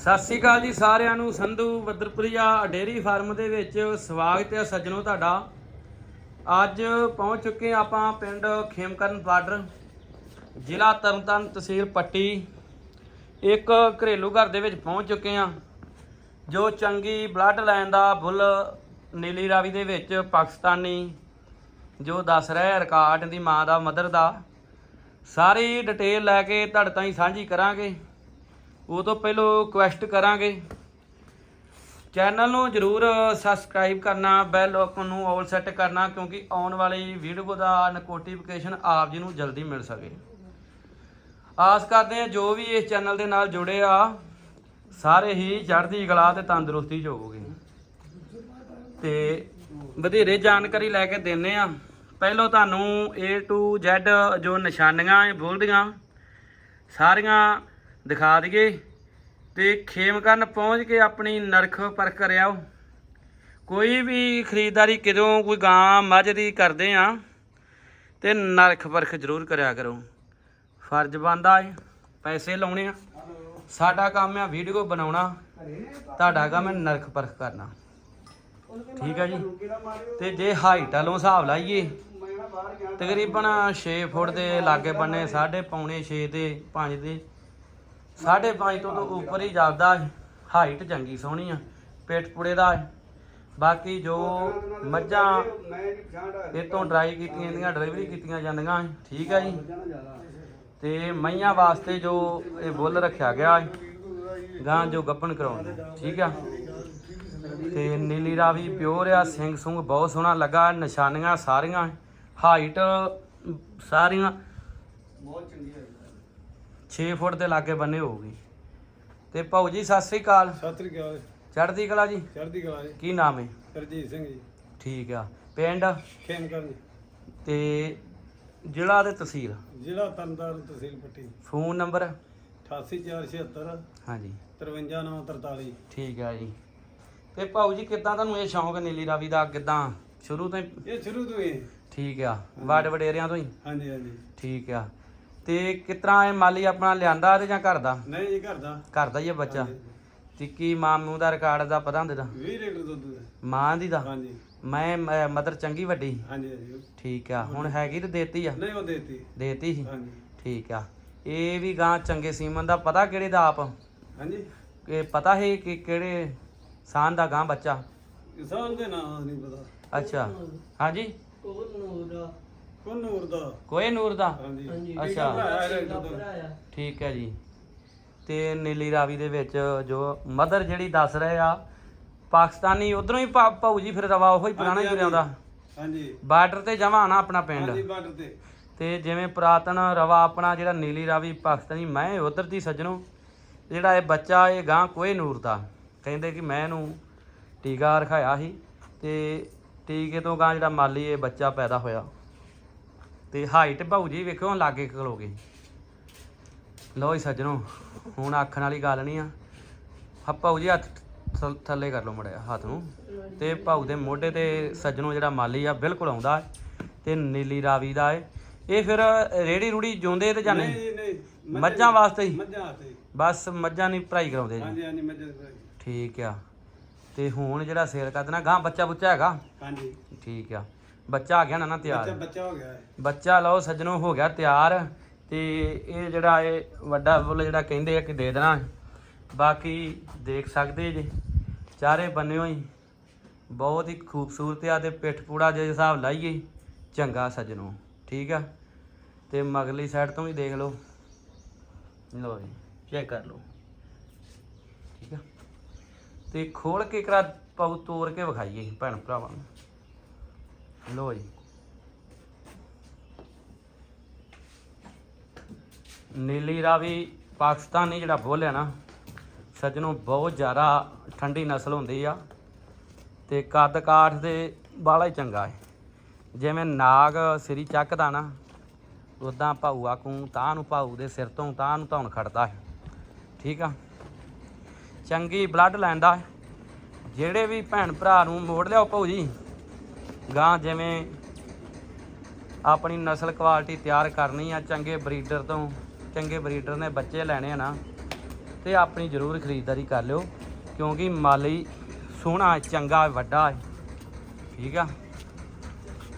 ਸਤਿ ਸ਼੍ਰੀ ਅਕਾਲ ਜੀ ਸਾਰਿਆਂ ਨੂੰ। ਸੰਧੂ ਬੱਦਰਪੁਰੀਆ ਡੇਰੀ ਫਾਰਮ ਦੇ ਵਿੱਚ ਸਵਾਗਤ ਹੈ ਸੱਜਣੋ ਤੁਹਾਡਾ। ਅੱਜ ਪਹੁੰਚ ਚੁੱਕੇ ਹਾਂ ਆਪਾਂ ਪਿੰਡ ਖੇਮਕਰਨ ਬਾਰਡਰ, ਜ਼ਿਲ੍ਹਾ ਤਰਨਤਾਰਨ ਤਹਿਸੀਲ ਪੱਟੀ। ਇੱਕ ਘਰੇਲੂ ਘਰ ਦੇ ਵਿੱਚ ਪਹੁੰਚ ਚੁੱਕੇ ਹਾਂ, ਜੋ ਚੰਗੀ ਬਲੱਡ ਲਾਈਨ ਦਾ ਬੁੱਲ ਨੀਲੀ ਰਾਵੀ ਦੇ ਵਿੱਚ ਪਾਕਿਸਤਾਨੀ, ਜੋ ਦੱਸ ਰਿਹਾ ਹੈ ਰਿਕਾਰਡ ਦੀ ਮਾਂ ਦਾ ਮਦਰ ਦਾ। ਸਾਰੀ ਡਿਟੇਲ ਲੈ ਕੇ ਤੁਹਾਡੇ ਤਾਈਂ ਸਾਂਝੀ ਕਰਾਂਗੇ। ਉਹ ਤੋਂ ਪਹਿਲਾਂ ਰਿਕੁਐਸਟ ਕਰਾਂਗੇ। ਚੈਨਲ ਨੂੰ ਜਰੂਰ ਸਬਸਕ੍ਰਾਈਬ ਕਰਨਾ ਬੈਲ ਆਈਕਨ ਨੂੰ ਆਲ ਸੈੱਟ ਕਰਨਾ, ਕਿਉਂਕਿ ਆਉਣ ਵਾਲੀ ਵੀਡੀਓ ਦਾ ਨੋਟੀਫਿਕੇਸ਼ਨ ਆਪ ਜੀ ਨੂੰ ਜਲਦੀ ਮਿਲ ਸਕੇ। ਆਸ ਕਰਦੇ ਹਾਂ ਜੋ ਵੀ ਇਸ ਚੈਨਲ ਦੇ ਨਾਲ ਜੁੜੇ ਆ, ਸਾਰੇ ਹੀ ਚੜ੍ਹਦੀ ਕਲਾ ਤੇ ਤੰਦਰੁਸਤੀ 'ਚ ਹੋਵੋਗੇ। ਤੇ ਵਧੇਰੇ ਜਾਣਕਾਰੀ ਲੈ ਕੇ ਦਿੰਨੇ ਆ। ਪਹਿਲਾਂ ਤੁਹਾਨੂੰ A to Z ਜੋ ਨਿਸ਼ਾਨੀਆਂ ਬੋਲਦੀਆਂ, ਸਾਰੀਆਂ ਦਿਖਾ ਦਈਏ ਤੇ ਖੇਮਕਰਨ ਪਹੁੰਚ ਕੇ ਆਪਣੀ ਨਰਖ ਪਰਖ ਕਰਿਆਓ। ਕੋਈ ਵੀ ਖਰੀਦਦਾਰੀ ਕਿਦੋਂ ਕੋਈ ਗਾਂ ਮੱਝ ਦੀ ਕਰਦੇ ਆ, ਤੇ ਨਰਖ ਪਰਖ ਜ਼ਰੂਰ ਕਰਿਆ ਕਰੋ। ਫਰਜ਼ ਬੰਦਾ ਏ, ਪੈਸੇ ਲਾਉਣੇ ਆ। ਸਾਡਾ ਕੰਮ ਆ ਵੀਡੀਓ ਬਣਾਉਣਾ, ਤੁਹਾਡਾ ਕੰਮ ਹੈ ਨਰਖ ਪਰਖ ਕਰਨਾ। ਠੀਕ ਆ ਜੀ? ਤੇ ਜੇ ਹਾਈਟ ਵਾਲੋਂ ਹਿਸਾਬ ਲਾਈਏ, ਤਕਰੀਬਨ 6 ਫੁੱਟ ਦੇ ਲਾਗੇ ਬੰਨੇ, ਸਾਢੇ ਪੌਣੇ 6 ਦੇ 5 ਦੇ ਸਾਢੇ 5 ਤੋਂ ਤੋਂ ਉੱਪਰ ਹੀ ਜਾਂਦਾ ਹਾਈਟ ਚੰਗੀ ਸੋਹਣੀ ਆ ਪੇਟ ਪੁੜੇ ਦਾ ਬਾਕੀ ਜੋ ਮੱਝਾਂ ਇਹ ਤੋਂ ਡਰਾਈ ਕੀਤੀਆਂ ਜਾਂਦੀਆਂ, ਡਿਲੀਵਰੀ ਕੀਤੀਆਂ ਜਾਂਦੀਆਂ ਠੀਕ ਆ ਜੀ। ਤੇ ਮਈਆਂ ਵਾਸਤੇ ਜੋ ਇਹ ਬੁੱਲ ਰੱਖਿਆ ਗਿਆ ਹੈ ਗਾਂ ਜੋ ਗੱਪਣ ਕਰਾਉਂਦੇ, ਠੀਕ ਆ। ਤੇ ਨੀਲੀ ਰਾਵੀ ਪਿਓਰ ਆ, ਸਿੰਘ ਸੁੰਗ ਬਹੁਤ ਸੋਹਣਾ ਲੱਗਾ, ਨਿਸ਼ਾਨੀਆਂ ਸਾਰੀਆਂ, ਹਾਈਟ ਸਾਰੀਆਂ। ਬਹੁਤ ਚੰਗੀ ਹੈ 6 ਫੁੱਟ ਦੇ ਲਾਗੇ ਬੰਨੇ ਹੋਊਗੀ। ਤੇ ਭਾਊ ਜੀ ਸਤਿ ਸ੍ਰੀ ਅਕਾਲ। ਸਤਿ ਸ੍ਰੀ ਅਕਾਲ ਚੜ੍ਹਦੀ ਕਲਾ ਜੀ? ਚੜ੍ਹਦੀ ਕਲਾ ਜੀ। ਕੀ ਨਾਮ ਹੈ? ਹਰਜੀਤ ਸਿੰਘ ਜੀ। ਠੀਕ ਆ। ਪਿੰਡ? ਖੇਮ ਕਰਨ ਤੇ ਜ਼ਿਲ੍ਹਾ ਤੇ ਤਹਿਸੀਲ? ਜ਼ਿਲ੍ਹਾ ਤਰਨਤਾਰਨ ਤਹਿਸੀਲ ਪੱਟੀ। Phone number? 88476 ਹਾਂਜੀ। 53943 ਠੀਕ ਆ ਜੀ। ਤੇ ਭਾਊ ਜੀ ਕਿੱਦਾਂ ਤੁਹਾਨੂੰ ਇਹ ਸ਼ੌਂਕ ਨੀਲੀ ਰਾਵੀ ਦਾ ਕਿੱਦਾਂ? ਸ਼ੁਰੂ ਤੋਂ ਹੀ? ਇਹ ਸ਼ੁਰੂ ਤੋਂ ਹੀ। ਠੀਕ ਆ। ਵੱਡ ਵਡੇਰਿਆਂ ਤੋਂ ਹੀ? ਹਾਂਜੀ ਹਾਂਜੀ। ਠੀਕ ਆ। ਤੇ ਕਿਤਨਾ ਇਹ ਮਾਲੀ ਆਪਣਾ ਲਿਆਂਦਾ ਤੇ ਜਾਂ ਘਰ ਦਾ ਨਹੀਂ ਜੀ ਘਰ ਦਾ ਘਰ ਦਾ ਹੀ ਆ ਬੱਚਾ। ਤੇ ਕੀ ਮਾਂ ਨੂੰ ਦਾ ਰਿਕਾਰਡ ਦਾ ਪਤਾ ਹੁੰਦੇ ਦਾ? 20 ਲੀਟਰ ਦੁੱਧ ਦਾ ਮਾਂ ਦੀ ਦਾ? ਹਾਂਜੀ। ਮੈਂ ਮਦਰ ਚੰਗੀ ਵੱਡੀ? ਹਾਂਜੀ ਹਾਂਜੀ। ਠੀਕ ਆ। ਹੁਣ ਹੈਗੀ ਤੇ ਦੇਤੀ ਆ? ਨਹੀਂ ਉਹ ਦੇਤੀ। ਦੇਤੀ ਸੀ? ਹਾਂਜੀ। ਠੀਕ ਆ। ਇਹ ਵੀ ਗਾਂ ਚੰਗੇ ਸੀਮਨ ਦਾ ਪਤਾ ਕਿਹੜੇ ਦਾ ਆਪ? ਹਾਂਜੀ। ਇਹ ਪਤਾ ਹੈ ਕਿ ਕਿਹੜੇ ਸਾਨ ਦਾ ਗਾਂ ਬੱਚਾ? ਕਿਸਾਨ ਦੇ ਨਾਂ ਨਹੀਂ ਪਤਾ। ਅੱਛਾ। ਹਾਂਜੀ। ਕੋਨ ਨੂਰ ਦਾ। ਕੋਈ ਨੂਰ ਦਾ? ਹਾਂਜੀ। ਅੱਛਾ। ਹੈ। ਠੀਕ ਹੈ ਜੀ। ਤੇ ਨੀਲੀ ਰਾਵੀ ਦੇ ਵਿੱਚ ਜੋ ਮਦਰ ਜਿਹੜੀ ਦੱਸ ਰਹੇ ਆ ਪਾਕਿਸਤਾਨੀ ਉਧਰੋਂ ਹੀ ਭਾ- ਭਾਊ ਜੀ ਫਿਰ ਰਵਾ ਉਹੀ ਪੁਰਾਣਾ ਹੀ ਹਾਂਜੀ, ਤੁਰਿਆ ਆਉਂਦਾ ਹਾਂਜੀ। ਬਾਰਡਰ ਤੇ ਜਮਾ ਆਣਾ ਆਪਣਾ ਹਾਂਜੀ ਪਿੰਡ ਬਾਰਡਰ ਤੇ। ਤੇ ਜਿਵੇਂ ਪੁਰਾਤਨ ਰਵਾ ਆਪਣਾ ਜਿਹੜਾ ਨੀਲੀ ਰਾਵੀ ਪਾਕਿਸਤਾਨੀ ਮੈਂ ਉਧਰ ਦੀ ਸੱਜਣੋ ਜਿਹੜਾ ਇਹ ਬੱਚਾ ਇਹ ਗਾਂ ਕੋਈ ਨੂਰ ਦਾ। ਕਹਿੰਦੇ ਕਿ ਮੈਂ ਇਹਨੂੰ ਟੀਕਾ ਰਖਾਇਆ ਸੀ ਤੇ ਟੀਕੇ ਤੋਂ ਗਾਂ ਜਿਹੜਾ ਮਾਲੀ ਇਹ ਬੱਚਾ ਪੈਦਾ ਹੋਇਆ। ਤੇ ਹਾਈਟ ਭਾਊ ਜੀ ਵੇਖੋ ਲਾਗੇ ਖਲੋਗੇ ਲੋ ਜੀ ਸੱਜਣੋ ਹੁਣ ਆਖਣ ਵਾਲੀ ਗੱਲ ਨਹੀਂ ਆ। ਭਾਊ ਜੀ ਹੱਥ ਥੱਲੇ ਕਰ ਲਓ ਮੜਿਆ ਹੱਥ ਨੂੰ। ਤੇ ਭਾਊ ਦੇ ਮੋਢੇ ਤੇ ਸੱਜਣੋ ਜਿਹੜਾ ਮਾਲੀ ਆ ਬਿਲਕੁਲ ਆਉਂਦਾ ਤੇ ਨੀਲੀ ਰਾਵੀ ਦਾ ਹੈ ਇਹ ਫਿਰ ਰੇੜੀ ਰੂੜੀ ਜੋਂਦੇ ਤੇ ਜਾਣੇ ਨਹੀਂ? ਨਹੀਂ ਮੱਝਾਂ ਵਾਸਤੇ ਹੀ? ਮੱਝਾਂ ਵਾਸਤੇ ਬਸ ਮੱਝਾਂ ਨਹੀਂ ਭਰਾਈ ਕਰਾਉਂਦੇ ਜੀ। ਹਾਂਜੀ ਹਾਂਜੀ ਮੱਝਾਂ ਦੇ ਠੀਕ ਆ। ਤੇ ਹੁਣ ਜਿਹੜਾ ਸੇਲ ਕਰ ਦੇਣਾ ਗਾਂ ਬੱਚਾ ਬੁੱਚਾ ਹੈਗਾ? ਹਾਂਜੀ। ਠੀਕ ਆ। ਬੱਚਾ ਆ ਗਿਆ ਨਾ ਨਾ ਤਿਆਰ। ਬੱਚਾ ਹੋ ਗਿਆ ਬੱਚਾ ਲਓ ਸੱਜਣੋ ਹੋ ਗਿਆ ਤਿਆਰ ਤੇ ਇਹ ਜਿਹੜਾ ਇਹ ਵੱਡਾ ਫੁੱਲ ਜਿਹੜਾ ਕਹਿੰਦੇ ਆ ਕਿ ਦੇ ਦੇਣਾ। ਬਾਕੀ ਦੇਖ ਸਕਦੇ ਜੇ ਚਾਰੇ ਬੰਨਿਓ ਹੀ। ਬਹੁਤ ਹੀ ਖੂਬਸੂਰਤ ਆ ਤੇ ਪਿੱਠ ਪੂੜਾ ਜੇ ਹਿਸਾਬ ਲਾਈਏ ਚੰਗਾ ਸੱਜਣੋ ਠੀਕ ਆ? ਤੇ ਮਗਲੀ ਸਾਈਡ ਤੋਂ ਵੀ ਦੇਖ ਲਓ। ਲਓ ਜੀ ਚੈੱਕ ਕਰ ਲਓ। ਠੀਕ ਆ? ਤੇ ਖੋਲ ਕੇ ਕਰਾ ਪਾਉ ਤੋੜ ਕੇ ਵਿਖਾਈਏ ਭੈਣ ਭਰਾਵਾਂ ਨੂੰ। ਲੋ ਜੀ ਨੀਲੀ ਰਾਵੀ ਪਾਕਿਸਤਾਨੀ ਜਿਹੜਾ ਬੁੱਲ ਹੈ ਨਾ, ਸੱਜਣੋਂ ਬਹੁਤ ਜ਼ਿਆਦਾ ਠੰਡੀ ਨਸਲ ਹੁੰਦੀ ਆ ਤੇ ਕੱਦ ਕਾਠ ਦੇ ਬਾਲਾ ਹੀ ਚੰਗਾ ਹੈ। ਜਿਵੇਂ ਨਾਗ ਸਿਰੀ ਚੱਕਦਾ ਨਾ ਉਦਾਂ ਭਾਊਆ ਕੂ ਤਾਂ ਨੂੰ ਭਾਊ ਦੇ ਸਿਰ ਤੋਂ, ਤਾਂ ਨੂੰ ਧੌਣ ਖੜਦਾ ਹੈ। ਠੀਕ ਆ? ਚੰਗੀ ਬਲੱਡ ਲੈਂਦਾ ਹੈ। ਜਿਹੜੇ ਵੀ ਭੈਣ ਭਰਾ ਨੂੰ ਮੋੜ ਲਿਆਓ ਭਾਊ ਜੀ। ਗਾਂ ਜਿਵੇਂ ਆਪਣੀ ਨਸਲ ਕੁਆਲਿਟੀ ਤਿਆਰ ਕਰਨੀ ਆ, ਚੰਗੇ ਬਰੀਡਰ ਤੋਂ, ਚੰਗੇ ਬਰੀਡਰ ਨੇ ਬੱਚੇ ਲੈਣੇ ਆ ਨਾ, ਤੇ ਆਪਣੀ ਜ਼ਰੂਰ ਖਰੀਦਦਾਰੀ ਕਰ ਲਿਓ, ਕਿਉਂਕਿ ਮਾਲੀ ਸੋਹਣਾ, ਚੰਗਾ, ਵੱਡਾ ਹੈ। ਠੀਕ ਆ?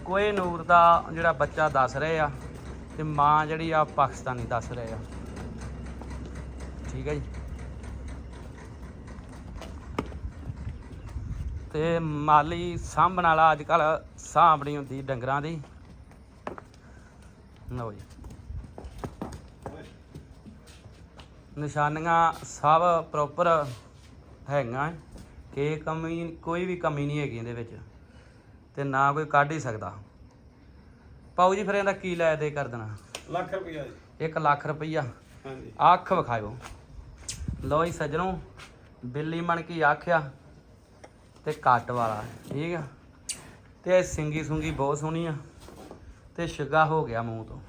ਕੋਏ ਨੂਰ ਦਾ ਜਿਹੜਾ ਬੱਚਾ ਦੱਸ ਰਹੇ ਆ, ਤੇ ਮਾਂ ਜਿਹੜੀ ਆ ਪਾਕਿਸਤਾਨੀ ਦੱਸ ਰਹੇ ਆ। ਠੀਕ ਹੈ ਜੀ? ਤੇ ਮਾਲੀ ਸਾਂਭਣ ਵਾਲਾ ਅੱਜ ਕੱਲ ਸਾਂਭ ਨਹੀਂ ਹੁੰਦੀ ਡੰਗਰਾਂ ਦੀ। ਲਓ ਜੀ। ਨਿਸ਼ਾਨੀਆਂ ਸਭ ਪ੍ਰੋਪਰ ਹੈਗੀਆਂ। ਹੈ। ਕਿ ਕਮੀ ਕੋਈ ਵੀ ਕਮੀ ਨਹੀਂ ਹੈਗੀ ਇਹਦੇ ਵਿੱਚ। ਤੇ ਨਾ ਕੋਈ ਕੱਢ ਹੀ ਸਕਦਾ। ਪਾਉ ਜੀ ਫਿਰ ਇਹਦਾ ਕੀ ਲੈ ਦੇ ਕਰ ਦੇਣਾ? ਲੱਖ ਰੁਪਇਆ ਜੀ। 1 ਲੱਖ ਰੁਪਈਆ। ਹਾਂਜੀ। ਅੱਖ ਵਿਖਾਇਓ। ਲੋ ਜੀ ਸੱਜਣੋ ਬਿੱਲੀ ਮਣ ਕੀ ਆਖਿਆ? ਤੇ ਕੱਟ ਵਾਲਾ, ਠੀਕ ਆ? ਤੇ ਸਿੰਗੀ ਸੁੰਗੀ ਬਹੁਤ ਸੋਹਣੀ ਆ। ਤੇ ਛਿੱਗਾ ਹੋ ਗਿਆ ਮੂੰਹ ਤੋਂ।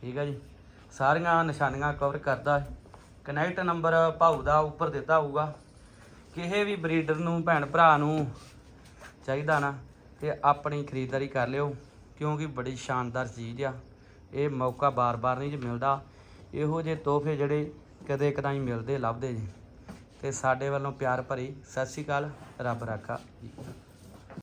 ਠੀਕ ਆ ਜੀ? ਸਾਰੀਆਂ ਨਿਸ਼ਾਨੀਆਂ ਕਵਰ ਕਰਦਾ ਕਨੈਕਟ ਨੰਬਰ ਭਾਊ ਦਾ ਉੱਪਰ ਦਿੱਤਾ ਹੋਊਗਾ। ਕਿਸੇ ਵੀ ਬਰੀਡਰ ਨੂੰ, ਭੈਣ ਭਰਾ ਨੂੰ ਚਾਹੀਦਾ ਨਾ, ਤੇ ਆਪਣੀ ਖਰੀਦਦਾਰੀ ਕਰ ਲਿਓ, ਕਿਉਂਕਿ ਬੜੀ ਸ਼ਾਨਦਾਰ ਚੀਜ਼ ਆ। ਇਹ ਮੌਕਾ ਬਾਰ-ਬਾਰ ਨਹੀਂ ਜੀ ਮਿਲਦਾ। ਇਹੋ ਜਿਹੇ ਤੋਹਫੇ ਜਿਹੜੇ ਕਦੇ ਕਦਾਈ ਮਿਲਦੇ, ਲੱਭਦੇ ਜੀ। ਤੇ ਸਾਡੇ ਵੱਲੋਂ ਪਿਆਰ ਭਰੀ ਸਤਿ ਸ਼੍ਰੀ ਅਕਾਲ। ਰੱਬ ਰਾਖਾ। ਜੀ